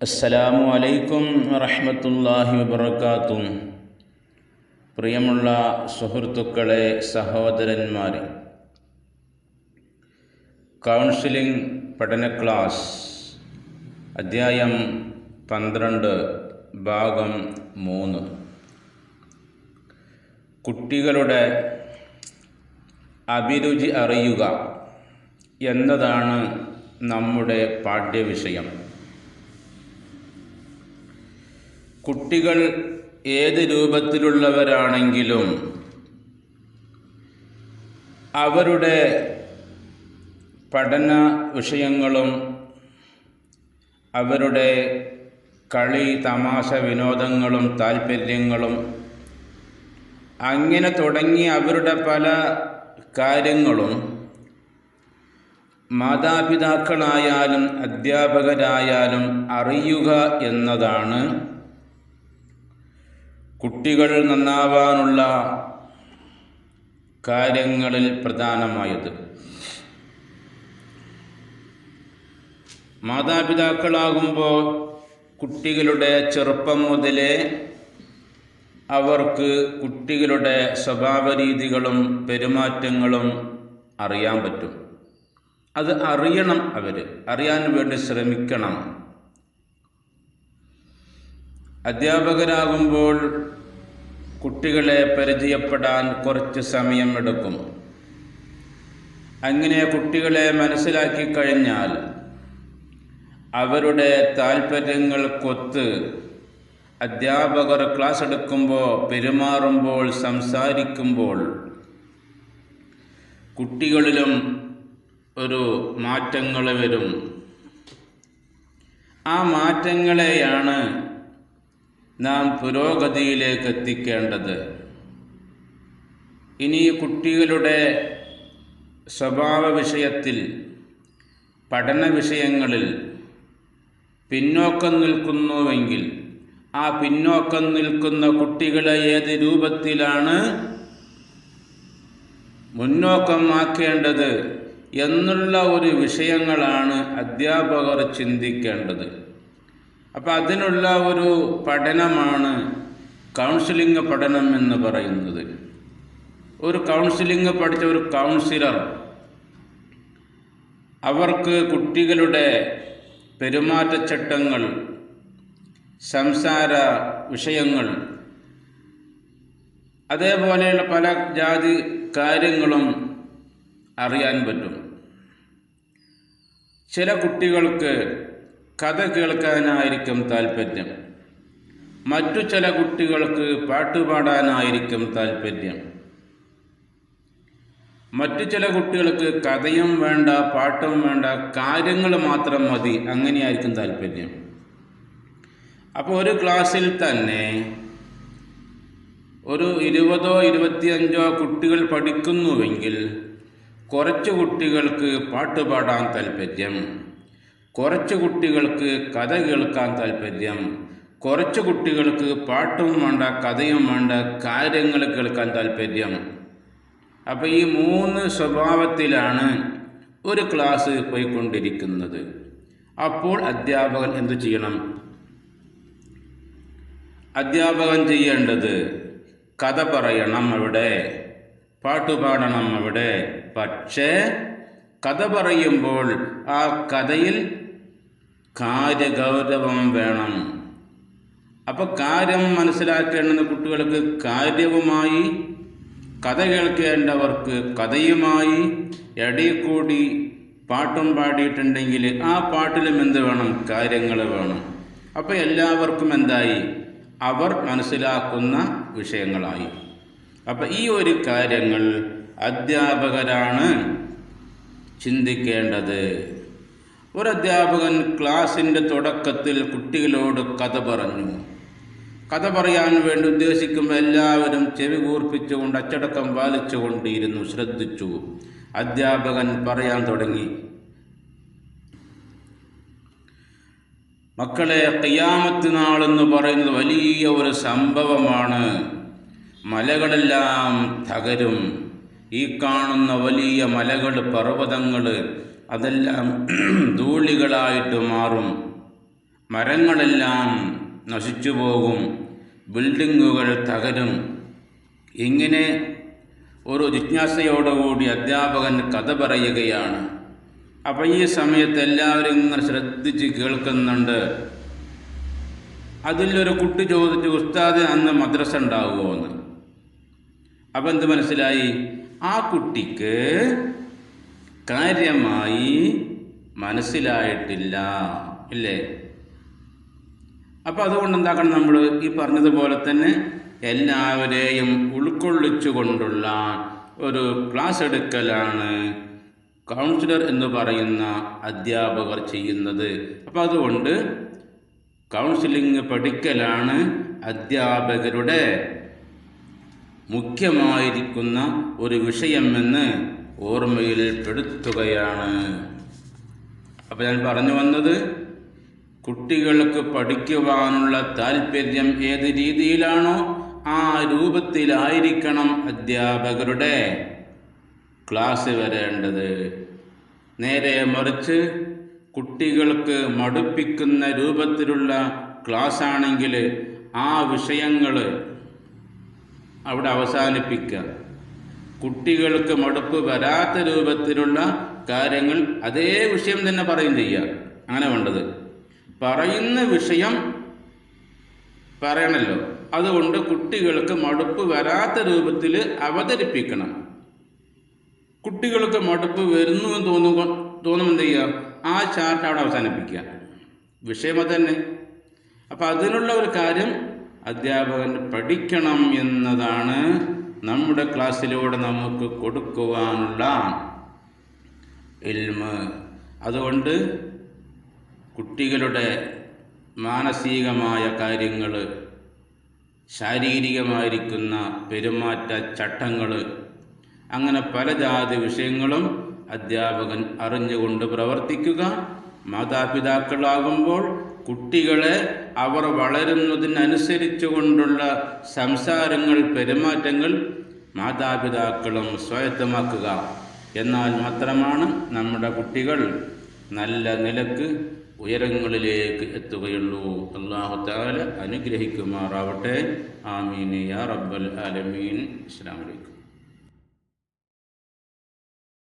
അസ്സലാമു അലൈക്കും വറഹമത്തല്ലാഹി വബർക്കാത്തും പ്രിയമുള്ള സുഹൃത്തുക്കളെ സഹോദരന്മാരെ കൗൺസിലിംഗ് പഠന ക്ലാസ് അധ്യായം പന്ത്രണ്ട് ഭാഗം മൂന്ന്. കുട്ടികളുടെ അഭിരുചി അറിയുക എന്നതാണ് നമ്മുടെ പാഠ്യവിഷയം. കുട്ടികൾ ഏത് രൂപത്തിലുള്ളവരാണെങ്കിലും അവരുടെ പഠന വിഷയങ്ങളും അവരുടെ കളി തമാശ വിനോദങ്ങളും താല്പര്യങ്ങളും അങ്ങനെ തുടങ്ങി അവരുടെ പല കാര്യങ്ങളും മാതാപിതാക്കളായാലും അധ്യാപകരായാലും അറിയുക എന്നതാണ് കുട്ടികൾ നന്നാവാനുള്ള കാര്യങ്ങളിൽ പ്രധാനമായത്. മാതാപിതാക്കളാകുമ്പോൾ കുട്ടികളുടെ ചെറുപ്പം മുതലേ അവർക്ക് കുട്ടികളുടെ സ്വഭാവ രീതികളും പെരുമാറ്റങ്ങളും അറിയാൻ പറ്റും. അത് അറിയണം അവർ അറിയാൻ വേണ്ടി ശ്രമിക്കണം. അധ്യാപകരാകുമ്പോൾ കുട്ടികളെ പരിചയപ്പെടാൻ കുറച്ച് സമയം എടുക്കും അങ്ങനെ കുട്ടികളെ മനസ്സിലാക്കി കഴിഞ്ഞാൽ അവരുടെ താൽപ്പര്യങ്ങൾക്കൊത്ത് അധ്യാപകർ ക്ലാസ് എടുക്കുമ്പോൾ പെരുമാറുമ്പോൾ സംസാരിക്കുമ്പോൾ കുട്ടികളിലും ഒരു മാറ്റങ്ങൾ വരും. ആ മാറ്റങ്ങളെയാണ് നാം പുരോഗതിയിലേക്ക് എത്തിക്കേണ്ടത് ഇനി കുട്ടികളുടെ സ്വഭാവ വിഷയത്തിൽ പഠന വിഷയങ്ങളിൽ പിന്നോക്കം നിൽക്കുന്നുവെങ്കിൽ ആ പിന്നോക്കം നിൽക്കുന്ന കുട്ടികളെ ഏത് രൂപത്തിലാണ് മുന്നോക്കം ആക്കേണ്ടത് എന്നുള്ള ഒരു വിഷയങ്ങളാണ് അധ്യാപകർ ചിന്തിക്കേണ്ടത്. അപ്പം അതിനുള്ള ഒരു പഠനമാണ് കൗൺസിലിംഗ് പഠനം എന്ന് പറയുന്നത്. ഒരു കൗൺസിലിംഗ് പഠിച്ച ഒരു കൗൺസിലർ അവർക്ക് കുട്ടികളുടെ പെരുമാറ്റച്ചട്ടങ്ങൾ സംസാര വിഷയങ്ങൾ അതേപോലെയുള്ള പല ജാതി കാര്യങ്ങളും അറിയാൻ പറ്റും. ചില കുട്ടികൾക്ക് കഥ കേൾക്കാനായിരിക്കും താല്പര്യം മറ്റു ചില കുട്ടികൾക്ക് പാട്ടുപാടാനായിരിക്കും താല്പര്യം മറ്റു ചില കുട്ടികൾക്ക് കഥയും വേണ്ട പാട്ടും വേണ്ട കാര്യങ്ങൾ മാത്രം മതി അങ്ങനെയായിരിക്കും താല്പര്യം അപ്പോൾ ഒരു ക്ലാസ്സിൽ തന്നെ ഒരു ഇരുപതോ ഇരുപത്തിയഞ്ചോ കുട്ടികൾ പഠിക്കുന്നുവെങ്കിൽ കുറച്ച് കുട്ടികൾക്ക് പാട്ടുപാടാൻ താല്പര്യം കുറച്ച് കുട്ടികൾക്ക് കഥ കേൾക്കാൻ താല്പര്യം കുറച്ച് കുട്ടികൾക്ക് പാട്ടും വേണ്ട കഥയും വേണ്ട കാര്യങ്ങൾ കേൾക്കാൻ താല്പര്യം അപ്പോൾ ഈ മൂന്ന് സ്വഭാവത്തിലാണ് ഒരു ക്ലാസ് പോയിക്കൊണ്ടിരിക്കുന്നത്. അപ്പോൾ അധ്യാപകൻ എന്തു ചെയ്യണം? അധ്യാപകൻ ചെയ്യേണ്ടത് കഥ പറയണം അവിടെ പാട്ടുപാടണം അവിടെ. പക്ഷേ കഥ പറയുമ്പോൾ ആ കഥയിൽ കാര്യഗൗരവം വേണം. അപ്പോൾ കാര്യം മനസ്സിലാക്കേണ്ടുന്ന കുട്ടികൾക്ക് കാര്യവുമായി കഥ കേൾക്കേണ്ടവർക്ക് കഥയുമായി ഇടയിൽ പാട്ടും പാടിയിട്ടുണ്ടെങ്കിൽ ആ പാട്ടിലും എന്ത് വേണം? കാര്യങ്ങൾ വേണം. അപ്പോൾ എല്ലാവർക്കും എന്തായി? അവർ മനസ്സിലാക്കുന്ന വിഷയങ്ങളായി. അപ്പം ഈ ഒരു കാര്യങ്ങൾ അധ്യാപകരാണ് ചിന്തിക്കേണ്ടത്. ഒരു അധ്യാപകൻ ക്ലാസിന്റെ തുടക്കത്തിൽ കുട്ടികളോട് കഥ പറഞ്ഞു. കഥ പറയാൻ വേണ്ടി ഉദ്ദേശിക്കുമ്പോൾ എല്ലാവരും ചെവി കൂർപ്പിച്ചുകൊണ്ട് അച്ചടക്കം പാലിച്ചുകൊണ്ടിരുന്നു. ശ്രദ്ധിച്ചു. അധ്യാപകൻ പറയാൻ തുടങ്ങി. മക്കളെ ഖിയാമത്ത് നാളെന്ന് പറയുന്നത് വലിയ ഒരു സംഭവമാണ്. മലകളെല്ലാം തകരും. ഈ കാണുന്ന വലിയ മലകൾ പർവതങ്ങൾ അതെല്ലാം ധൂളികളായിട്ട് മാറും. മരങ്ങളെല്ലാം നശിച്ചു പോകും. ബിൽഡിങ്ങുകൾ തകരും. ഇങ്ങനെ ഒരു ജിജ്ഞാസയോടുകൂടി അധ്യാപകൻ കഥ പറയുകയാണ്. അപ്പം ഈ സമയത്ത് എല്ലാവരും ഇങ്ങനെ ശ്രദ്ധിച്ച് കേൾക്കുന്നുണ്ട്. അതിലൊരു കുട്ടി ചോദിച്ചു ഉസ്താദ് അന്ന് മദ്രസ ഉണ്ടാവുമോ? എന്ന്. അപ്പം എന്ത് മനസ്സിലായി? ആ കുട്ടിക്ക് കാര്യമായി മനസ്സിലായിട്ടില്ല. ഇല്ലേ? അപ്പം അതുകൊണ്ട് എന്താക്കണം നമ്മൾ ഈ പറഞ്ഞതുപോലെ തന്നെ എല്ലാവരെയും ഉൾക്കൊള്ളിച്ചുകൊണ്ടുള്ള ഒരു ക്ലാസ് എടുക്കലാണ് കൗൺസിലർ എന്ന് പറയുന്ന അധ്യാപകർ ചെയ്യുന്നത്. അപ്പം അതുകൊണ്ട് കൗൺസിലിംഗ് പഠിക്കലാണ് അധ്യാപകരുടെ മുഖ്യമായിരിക്കുന്ന ഒരു വിഷയമെന്ന് ഓർമ്മയിൽ പെടുത്തുകയാണ്. അപ്പോൾ ഞാൻ പറഞ്ഞു വന്നത് കുട്ടികൾക്ക് പഠിക്കുവാനുള്ള താല്പര്യം ഏത് രീതിയിലാണോ ആ രൂപത്തിലായിരിക്കണം അധ്യാപകരുടെ ക്ലാസ് വരേണ്ടത്. നേരെ മറിച്ച് കുട്ടികൾക്ക് മടുപ്പിക്കുന്ന രൂപത്തിലുള്ള ക്ലാസ് ആണെങ്കിൽ ആ വിഷയങ്ങൾ അവിടെ അവസാനിപ്പിക്കുക കുട്ടികൾക്ക് മടുപ്പ് വരാത്ത രൂപത്തിലുള്ള കാര്യങ്ങൾ അതേ വിഷയം തന്നെ പറയും ചെയ്യുക അങ്ങനെ വേണ്ടത്. പറയുന്ന വിഷയം പറയണല്ലോ. അതുകൊണ്ട് കുട്ടികൾക്ക് മടുപ്പ് വരാത്ത രൂപത്തിൽ അവതരിപ്പിക്കണം. കുട്ടികൾക്ക് മടുപ്പ് വരുന്നു എന്ന് തോന്നുക തോന്നുമ്പോൾ എന്ത് ചെയ്യുക ആ ചാർട്ട് അവിടെ അവസാനിപ്പിക്കുക. വിഷയം തന്നെ അപ്പം അതിനുള്ള ഒരു കാര്യം അധ്യാപകൻ പഠിക്കണം എന്നതാണ് നമ്മുടെ ക്ലാസ്സിലൂടെ നമുക്ക് കൊടുക്കുവാനുള്ള ഇൽമ്. അതുകൊണ്ട് കുട്ടികളുടെ മാനസികമായ കാര്യങ്ങൾ ശാരീരികമായിരിക്കുന്ന പെരുമാറ്റ ചട്ടങ്ങൾ അങ്ങനെ പല ജാതി വിഷയങ്ങളും അധ്യാപകൻ അറിഞ്ഞുകൊണ്ട് പ്രവർത്തിക്കുക. മാതാപിതാക്കളാകുമ്പോൾ കുട്ടികളെ അവർ വളരുന്നതിനനുസരിച്ചു കൊണ്ടുള്ള സംസാരങ്ങൾ പെരുമാറ്റങ്ങൾ മാതാപിതാക്കളും സ്വായത്തമാക്കുക. എന്നാൽ മാത്രമാണ് നമ്മുടെ കുട്ടികൾ നല്ല നിലയ്ക്ക് ഉയരങ്ങളിലേക്ക് എത്തുകയുള്ളൂ. അള്ളാഹു താല അനുഗ്രഹിക്കുമാറാവട്ടെ. ആമീൻ. യാ റബ്ബൽ ആലമീൻ. അസ്സാം വലൈക്കും